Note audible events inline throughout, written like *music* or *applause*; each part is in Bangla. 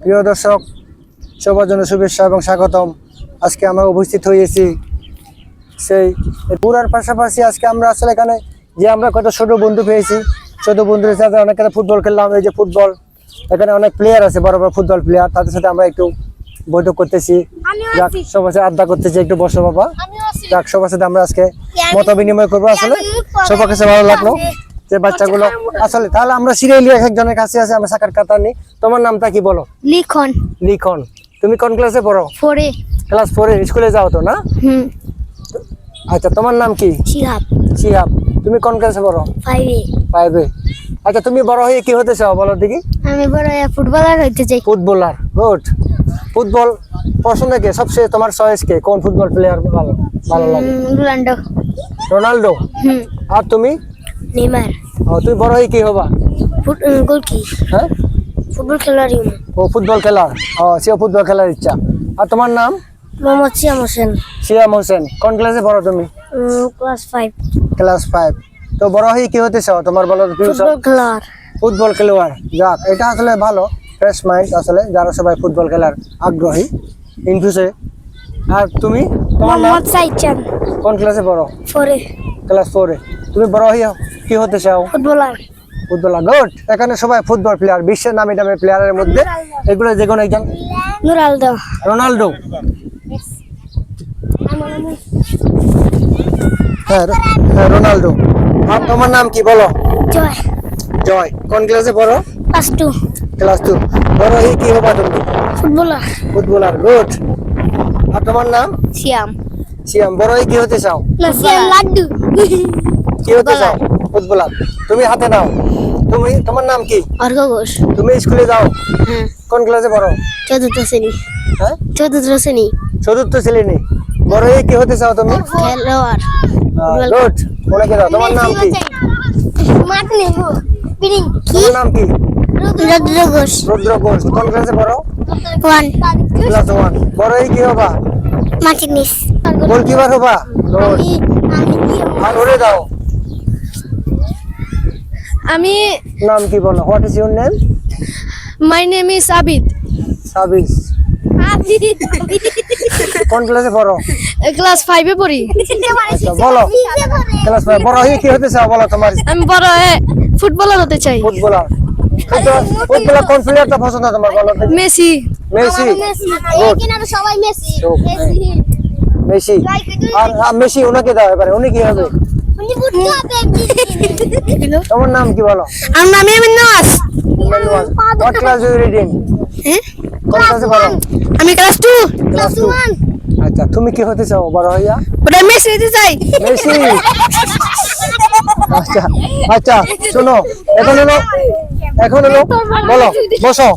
প্রিয় দর্শক সবার জন্য শুভেচ্ছা এবং স্বাগতম। আজকে আমরা উপস্থিত হয়েছি সেই পুরার পাশাপাশি আজকে আমরা আসলে এখানে যে আমরা কত ছোট বন্ধু পেয়েছি। ছোট বন্ধুদের সাথে অনেক ফুটবল খেললাম এই যে ফুটবল এখানে অনেক প্লেয়ার আছে বড় বড় ফুটবল প্লেয়ার তাদের সাথে আমরা একটু বৈঠক করতেছি। যাক সবার সাথে আড্ডা করতেছি একটু বসো বাবা। যাক সবার সাথে আমরা আজকে মত বিনিময় করব আসলে। সবার কাছে ভালো লাগল যে বাচ্চাগুলো আসলে তাহলে আমরা সিরিয়ালি এক একজনের কাছে আছে আমরা সাকার কাতা নিই তোমার নামটা কি বলো? লিখন। লিখন। তুমি কোন ক্লাসে পড়ো? ফোরে। ক্লাস ফোরে স্কুলে যাও তো না? হুম। আচ্ছা তোমার নাম কি? শিহাব। শিহাব। তুমি কোন ক্লাসে পড়ো? ফাইভে ফাইভে আচ্ছা তুমি বড় হয়ে কি হতে চাও বলো দেখি? আমি বড় হয়ে ফুটবলার হইতে চাই। ফুটবলার গুড ফুটবল পছন্দ কে? সবচেয়ে তোমার চয়েস কে? কোন ফুটবল প্লেয়ার ভালো ভালো লাগে? রোনাল্ডো। রোনাল্ডো? আর তুমি? নেইমার। ও, তুমি বড় হয়ে কি হবা? ফুট গোলকি হ্যাঁ? ফুটবল খেলোয়াড় ইমু। ও ফুটবল খেলার। ও সেও ফুটবল খেলার ইচ্ছা। আর তোমার নাম? মোহাম্মদ সিয়াম হোসেন। সিয়াম হোসেন। কোন ক্লাসে পড়ো তুমি? ক্লাস ফাইভ ক্লাস ফাইভ তো বড় হয়ে কি হতে চাও? তোমার বলো ফুটবল খেলোয়াড় ফুটবল খেলোয়াড়। যাক এটা আসলে ভালো। ফ্রেশ মাইন্ড আসলে যারা সবাই ফুটবল খেলার আগ্রহী ইনফিউসে আর তুমি? তোমার নাম? মোহাম্মদ সাইচান কোন ক্লাসে পড়ো? ফোরে ক্লাস ফোরে তুমি বড় হয়ে কি হতে চাও? ফুটবলার। ফুটবলার গুড এখানে সবাই ফুটবল প্লেয়ার বিশ্বের নামি দামি প্লেয়ারের মধ্যে এগুলো যে কোনো একজন। রোনাল্ডো রোনাল্ডো হ্যাঁ হ্যাঁ আর তোমার নাম কি বলো? জয়। জয়। কোন ক্লাসে পড়ো? ক্লাস টু ক্লাস টু বড় হয়ে কি হবা তুমি? ফুটবলার। ফুটবলার গুড আর তোমার নাম? সিয়াম। সিয়াম বড় হয়ে কি হতে চাও? সিয়াম লাড্ডু। কি হতে চাও ফুটবলার। তুমি হাতে নাও। তুমি তোমার নাম কি? অর্ঘ ঘোষ। তুমি স্কুলে যাও। হ্যাঁ। কোন ক্লাসে পড়ো? চতুর্থ শ্রেণি। হ্যাঁ? চতুর্থ শ্রেণি। চতুর্থ শ্রেণি। বড় হয়ে কি হতে চাও তুমি? খেলোয়াড়। গুড তোমার নাম কি? নেব পিনিং তোমার নাম কি? রুদ্র ঘোষ। রুদ্র ঘোষ। কোন ক্লাসে পড়ো? ওয়ান। Class one. বড় হয়ে কি হবা? মার্টিনিস। গোলকিপার হবা? গুড আর ওরে দাও। আমি নাম কি বলো? What is your name my name is Abid সাবিস কোন ক্লাসে পড়ো? ক্লাস ফাইভে পড়ি। আচ্ছা বলো। ক্লাস ফাইভ বড় হয়ে কি হতে চাও বলো তোমার। আমি বড় হয়ে ফুটবলার হতে চাই। ফুটবলার। ফুটবলার কোন প্লেয়ারটা পছন্দ তোমার? বলো। মেসি। মেসি? সবাই মেসি। মেসি। আর মেসি ওনাকে দাও এবারে। উনি কি হবে? *laughs* তোমার নাম কি বলো? আমার নাম হোয়াট ক্লাস ইউ রিডিং কোন ক্লাসে পড়ো? আমি ক্লাস টু ক্লাস টু আচ্ছা তুমি কি হতে চাও বড় হইয়া? ওটা মেসি হতে চাই। মেসি। আচ্ছা আচ্ছা শোনো এখন হলো এখন হলো বলো বসো।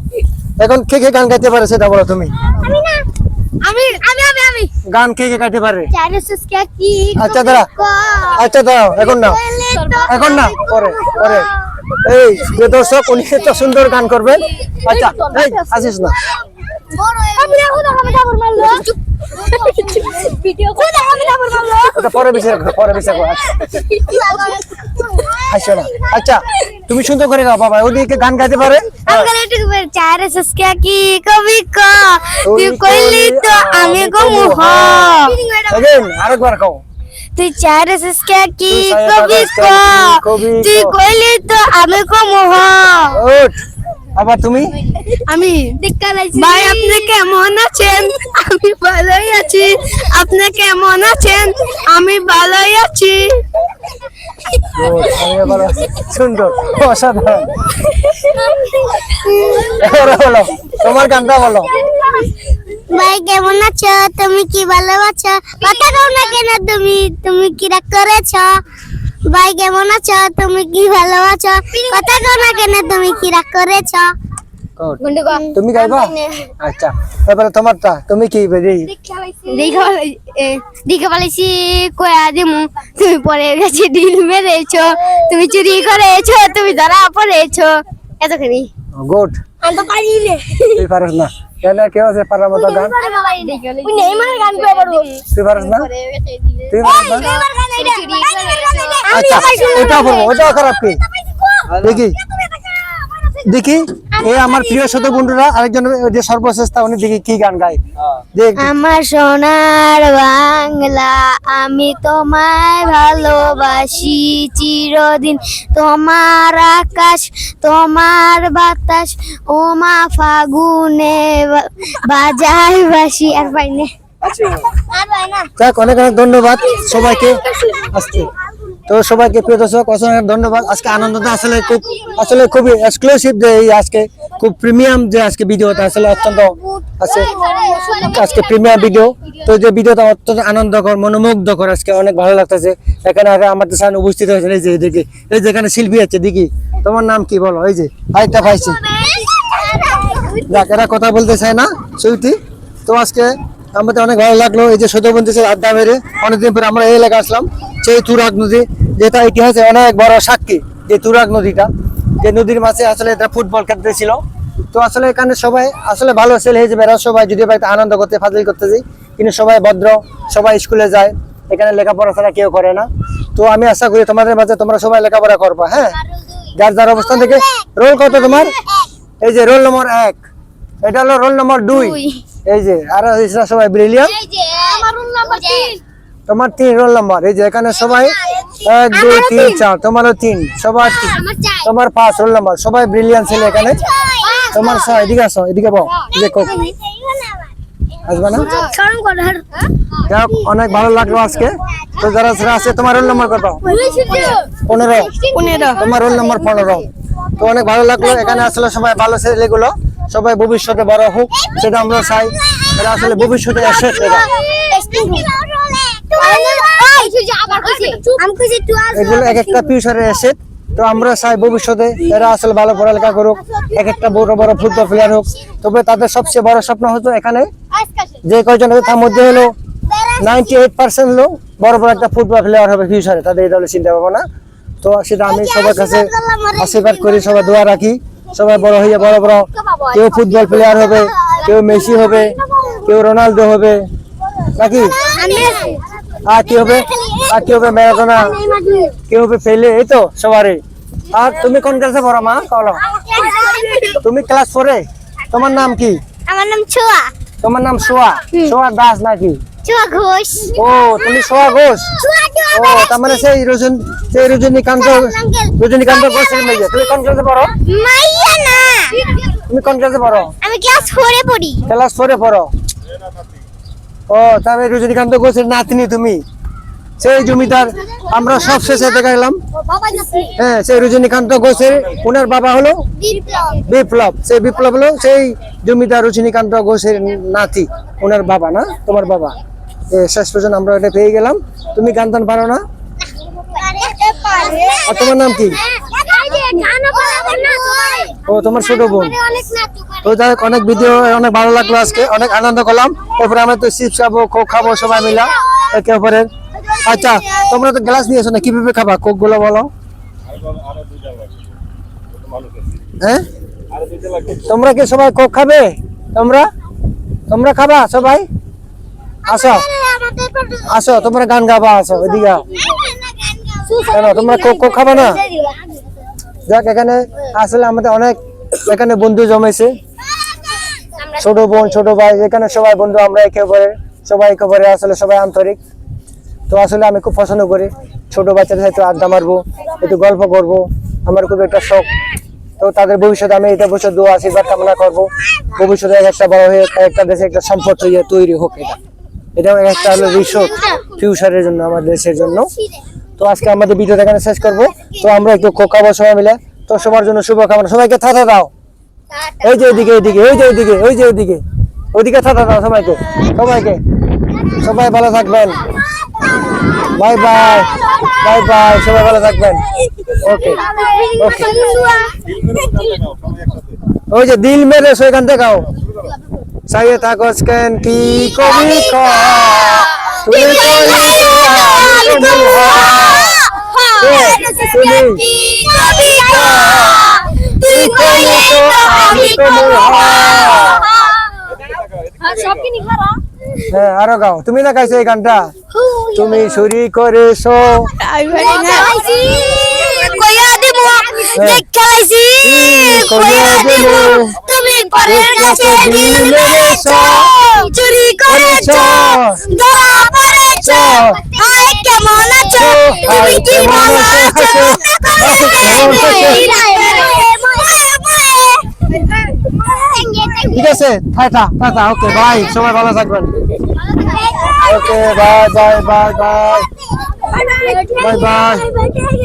এখন কে কে গান গাইতে পারে সেটা বলো তুমি। আমি না আমি আমি আমি আমি। গান কে কে গাইতে পারে? চারুসস কে কি আচ্ছা দাঁড়া। আচ্ছা দাঁড়াও এখন না এখন না পরে পরে। এই যে দর্শক উনি তো সুন্দর গান করবেন। আচ্ছা এই আসিস না। আমি না আমি ডাবর মারলো। ভিডিও খুদা আমি ডাবর মারলো পরে বিচার পরে বিচার আচ্ছা। আচ্ছা তুমি সুন্দর করে গাও বাবা ওদিকে গান গাইতে পারে अंकल एक बार चार सस्किया की कभी का तू कोइली तो আমি গমু হ अगेन আরেকবার গাও তুই চার সস্কিয়া কি তুই কবি চার কা কবি তুই ক। কইলি তো আমি গমু হ ওঠ আবার তুমি? আমি ভাই আপনি কেমন আছেন? আমি ভালোই আছি। আপনি কেমন আছেন? আমি ভালোই আছি। সুন্দর অসাধারণ। বলো তোমার গানটা বলো। ভাই কেমন আছো? তুমি কি ভালো আছো? কথা কও না কেন তুমি? তুমি কি রাগ করেছ? ভাই কেমন আছো? তুমি কি ভালো আছো? কথা কও না কেন তুমি কি রাগ করেছ তুমি গাইবা আচ্ছা এবারে তোমারটা তুমি কি বেরি দীঘা পালিছি কয়া দিমু। তুমি পরে গেছে ডিল মেরেছো। তুমি চুরি করেছ তুমি ধরা পড়েছো। এতখানি। গুড। আমি তো পারিলে তুই পারিস না। কেন কেউ আছে পারার মতো গান? তুই নেইমার গান তুই পারিস না? তুই পারিস না? আচ্ছা ওটা বলব খারাপ কি? দেখি। দেখি এই আমার প্রিয় ছোট বন্ধুরা আরেকজন যে সর্বশ্রেষ্ঠ উনি দেখি কি গান গায়। আমার সোনার বাংলা আমি তোমায় ভালোবাসি চিরদিন। তোমার আকাশ তোমার বাতাস ওমা ফাগুনে বা- বাজায় বাসি। আর পাইনে। আর পাই না। যাক অনেক অনেক ধন্যবাদ সবাইকে। আজকে তো সবাইকে প্রিয় দর্শক, অসংখ্য ধন্যবাদ। আজকে আনন্দটা আসলে খুব আসলে খুবই এক্সক্লুসিভ যে এই আজকে খুব প্রিমিয়াম যে আজকে ভিডিওটা আসলে অত্যন্ত আছে। আজকে প্রিমিয়াম ভিডিও তো যে ভিডিওটা অত্যন্ত আনন্দকর, মনোমুগ্ধকর আজকে অনেক ভালো লাগতেছে। এখানে আগে আমাদের সামনে উপস্থিত হয়েছে এই যে এদিকে, এই যে এখানে শিল্পী আছে দেখি তোমার নাম কি বলো? এই যে, আরেকটা পাইছি। যাক এরা কথা বলতে চায় না সুইটি তো আজকে আমাদের অনেক ভালো লাগল, এই যে সৌদবন্ধী আড্ডা মেরে, অনেকদিন পরে আমরা এই এলাকা আসলাম, সেই তুরাগ নদী। যেটা ইতিহাসে অনেক বড় সাক্ষী যে তুরাগ নদীটা যে নদীর মাঝে আসলে এটা ফুটবল খেলতে ছিল। তো আসলে এখানে সবাই আসলে ভালো ছেলে হিসেবে এরা সবাই যদি বাড়িতে আনন্দ করতে ফাজিল করতে যাই। কিন্তু সবাই ভদ্র সবাই স্কুলে যায় এখানে লেখাপড়া ছাড়া কেউ করে না। তো আমি আশা করি তোমাদের মাঝে তোমরা সবাই লেখাপড়া করবা হ্যাঁ? যার যার অবস্থান থেকে রোল কত তোমার? এই যে রোল নম্বর এক এটা হলো রোল নম্বর দুই। এই যে আর সবাই ব্রিলিয়ান এই যে আমার রুম নাম্বার 3 তোমার তিন রোল নম্বর। এই যে এখানে সবাই এক দুই তিন চার তোমারও তিন। সবার চাই তোমার পাঁচ রোল নাম্বার সবাই ব্রিলিয়ান ছেলে এখানে। তোমার ছয় এদিকে আসো এদিকে বো এদিকে কোক আসবে না? যাক, অনেক ভালো লাগল আজকে। তো যারা যারা আছে তোমার রোল নম্বর কত পনেরো। পনেরো। তোমার রোল নম্বর পনেরো। তো অনেক ভালো লাগল। এখানে আসলে সবাই ভালো ছেলেগুলো। সবাই ভবিষ্যতে বড় হোক সেটা আমরা চাই। আসলে ভবিষ্যতে এরা এগুলো এক একটা ফিউচারে এসে তো আমরা চাই ভবিষ্যতে এরা আসলে ভালো পড়ালেখা করুক এক একটা বড় বড় ফুটবল প্লেয়ার হোক। তবে তাদের সবচেয়ে বড় স্বপ্ন হতো এখানে যে কয়জন তার মধ্যে হলো নাইনটি এইট পার্সেন্ট হলো বড় বড় একটা ফুটবল প্লেয়ার হবে ফিউচারে তাদের এটা হলো চিন্তা ভাবনা। তো সেটা আমি সবার কাছে আশীর্বাদ করি সবাই দোয়া রাখি। সবাই বড় হয়ে বড় বড় কেউ ফুটবল প্লেয়ার হবে কেউ মেসি হবে কেউ রোনালদো হবে। নাকি? আর কি হবে? আর কি হবে ম্যারাডোনা কেউ হবে ফেলে? এই তো সবারই। আর তুমি কোন ক্লাসে পড়ো মা? বলো তুমি ক্লাস ফোরে তোমার নাম কি? আমার নাম ছোয়া। তোমার নাম সোয়া সোয়া দাস নাকি? ও তুমি সোয়া ঘোষ? ও তার মানে সেই রজন সেই রজনীকান্ত রজনীকান্ত ঘোষের মেয়ে। তুমি কোন ক্লাসে পড়ো? মাইয়া না। তুমি কোন ক্লাসে পড়ো? আমি ক্লাস 4 এ পড়ি। ক্লাস ফোরে পড়ো। ও রজনীকান্ত ঘোষের নাতনি তুমি। সেই জমিদার আমরা সব শেষে দেখাইলাম হ্যাঁ সেই রজনীকান্ত ঘোষের ওনার বাবা হলো বিপ্লব। সেই বিপ্লব হলো সেই জমিদার রজনীকান্ত ঘোষের নাতি ওনার বাবা না? তোমার বাবা। শেষ পর্যন্ত আমরা এটা পেয়ে গেলাম। তুমি গান টান পারো না? আর তোমার নাম কি? ও, তোমার ছোট বোন। তো যাই অনেক ভিডিও অনেক ভালো লাগল আজকে। অনেক আনন্দ করলাম। এরপরে আমরা তো চিপস খাব খাব সবাই মিলা। একে অপরের আচ্ছা তোমরা তো গ্লাস নিয়েছো না, কীভাবে খাবা? কোকগুলো বলো। হ্যাঁ? তোমরা কি সবাই কোক খাবে? তোমরা? তোমরা খাবা সবাই? আসো। আসো, তোমরা গান গাবা, আসো, এদিকে কেন, তোমরা কোক কোক খাবা না? যাক, এখানে আসলে আমাদের অনেক, এখানে বন্ধু জমেছে। ছোট বোন, ছোট ভাই, এখানে সবাই বন্ধু, আমরা একে সবাই একে আসলে সবাই আন্তরিক। তো আসলে আমি খুব পছন্দ করি। ছোট বাচ্চাদের সাথে আড্ডা মারবো, একটু গল্প করব। আমার খুব একটা শখ। তো তাদের ভবিষ্যতে আমি এটা বছর দু আশীর্বাদ কামনা করব। ভবিষ্যতে এক একটা বড় হয়ে একটা দেশে একটা সম্পদ তৈরি হোক এটা। এটা একটা হলো রিসোর্ট ফিউচারের জন্য, আমাদের দেশের জন্য। তো আজকে আমাদের ভিডিওটা এখানে শেষ করব। তো আমরা একটু খাব সবাই মিলে। তো সবার জন্য শুভকামনা। সবাইকে থাতা দাও। এই যে ওইদিকে ওইদিকে ওই যে ওইদিকে ওই যে ওইদিকে ওইদিকে থাতা দাও সবাইকে। সবাইকে। সবাই ভালো থাকবেন। বাই বাই বাই বাই সবাই ভালো থাকবেন। ওকে ওকে ওই যে দিল মেরে সেখান থেকে গাও সাইয়ে থাকস কেন কি কবি ক তুমি কবি তুমি তুই কবি আমি তুমি হ্যাঁ আরও গাও। তুমি না গাইছো এই গানটা? তুমি চুরি করেছ। চুরি করেছ। ধরা পড়েছো। হায়। কেমন আছো? তুমি কি ভালো আছো? ঠিক আছে টাটা টাটা ওকে বাই সবাই ভালো থাকবেন okay bye bye bye bye bye bye